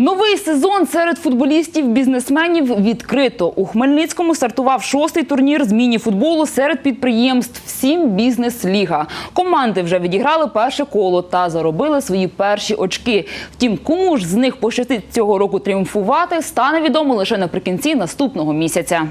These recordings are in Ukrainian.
Новий сезон серед футболістів-бізнесменів відкрито. У Хмельницькому стартував шостий турнір з міні-футболу серед підприємств «Сім Бізнес-ліга». Команди вже відіграли перше коло та заробили свої перші очки. Втім, кому ж з них пощастить цього року тріумфувати, стане відомо лише наприкінці наступного місяця.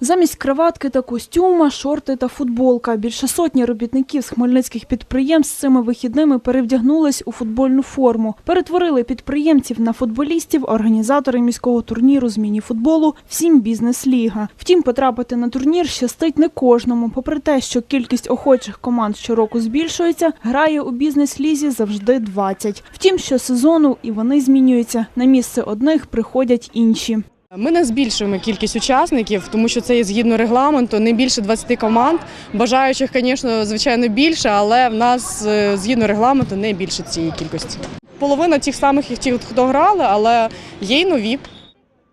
Замість краватки та костюма, шорти та футболка. Більше сотні робітників з хмельницьких підприємств цими вихідними перевдягнулись у футбольну форму. Перетворили підприємців на футболістів організатори міського турніру з міні-футболу «Всім бізнес-ліга». Втім, потрапити на турнір щастить не кожному. Попри те, що кількість охочих команд щороку збільшується, грає у бізнес-лізі завжди 20. Втім, щосезону і вони змінюються. На місце одних приходять інші. Ми не збільшуємо кількість учасників, тому що це є згідно регламенту, не більше 20 команд. Бажаючих, звісно, звичайно, більше, але в нас е, згідно регламенту не більше цієї кількості. Половина тих самих, ті, хто грали, але є й нові.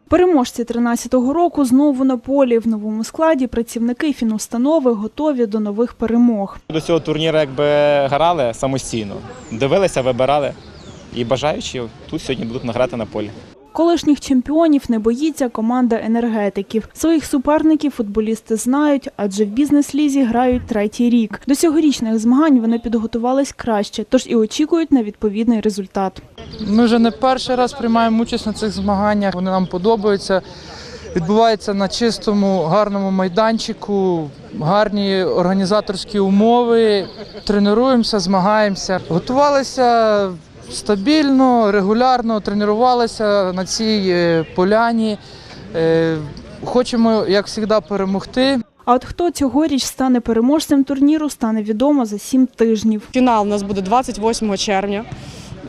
Переможці 13-го року знову на полі. В новому складі працівники фінустанови готові до нових перемог. До цього турніру якби грали самостійно, дивилися, вибирали. І бажаючі тут сьогодні будуть награти на полі. Колишніх чемпіонів не боїться команда енергетиків. Своїх суперників футболісти знають, адже в бізнес-лізі грають третій рік. До цьогорічних змагань вони підготувались краще, тож і очікують на відповідний результат. Ми вже не перший раз приймаємо участь на цих змаганнях. Вони нам подобаються. Відбувається на чистому, гарному майданчику, гарні організаторські умови. Тренуємося, змагаємося. Готувалися стабільно, регулярно, тренувалися на цій е, поляні. Е, Хочемо, як завжди, перемогти. А от хто цьогоріч стане переможцем турніру, стане відомо за сім тижнів. Фінал у нас буде 28 червня.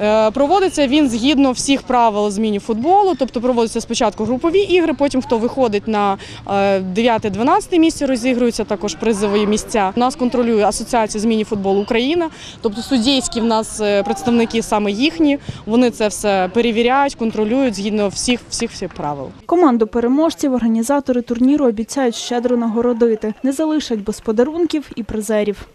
Е, Проводиться він згідно всіх правил зміні футболу, тобто проводяться спочатку групові ігри, потім хто виходить на 9-12 місце, розігруються також призові місця. Нас контролює Асоціація зміні футболу Україна, тобто суддійські в нас е, представники саме їхні. Вони це все перевіряють, контролюють згідно всіх всіх всіх правил. Команду переможців організатори турніру обіцяють щедро нагородити, не залишать без подарунків і призерів.